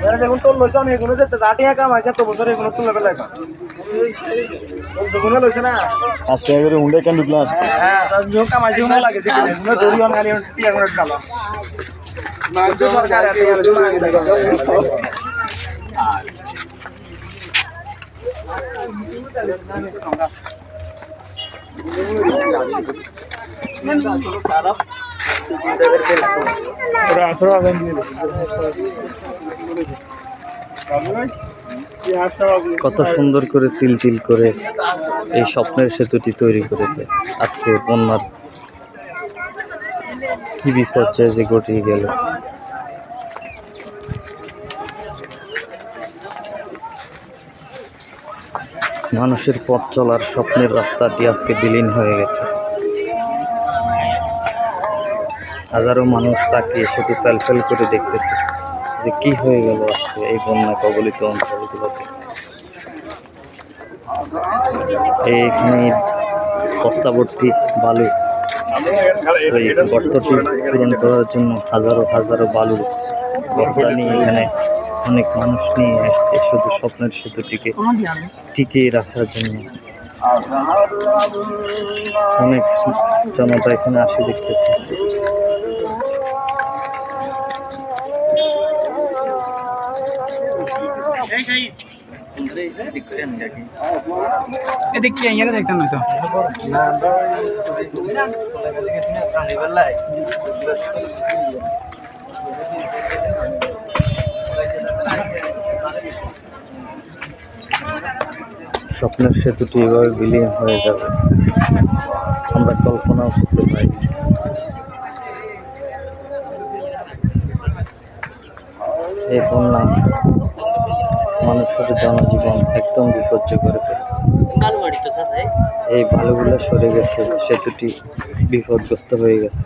এরা দেখুন তোর লইছে অনেক এগুলো যেতে আটি কাম আছে তো বছর এগুলো তুলে ফেলে লইছে না। পাঁচ টাকা করে হুন্ডে কেন ঢুকলাম হ্যাঁ তার যে কাম আছে উনি লাগে সেখানে উনি দড়ি অন গালি টিয়া করে গালা রাজ্য সরকার এত কত সুন্দর করে তিল তিল করে এই স্বপ্নের সেতুটি তৈরি করেছে। আজকে বন্যার কি বিপর্যয় যে ঘটিয়ে গেল। মানুষের পথ চলার স্বপ্নের রাস্তাটি আজকে বিলীন হয়ে গেছে। হাজারো মানুষ তাকিয়ে শুধু ফেল করে দেখতেছে যে কি হয়ে গেল আজকে এই বন্যা কবলিত অঞ্চলগুলোতে। এইখানে বস্তাভর্তি বালু ওই গর্তটি পূরণ করার জন্য হাজারো হাজারো বালু বস্তা নিয়ে এখানে অনেক মানুষ নিয়ে এসছে শুধু স্বপ্নের সেতুটিকে টিকিয়ে রাখার জন্য। অনেক জনতা এখানে আসে দেখতেছে। এদিক কি আইয়ারে দেখতাম না তো স্বপ্নের সেতুটি এভাবে বিলীন হয়ে যাবে। আমরা কল্পনাও করতে পারি। এই বন্যা মানুষের জনজীবন একদম বিপর্যয় করে ফেলেছে এই ভালোগুলো সরে গেছে সেতুটি বিপদগ্রস্ত হয়ে গেছে।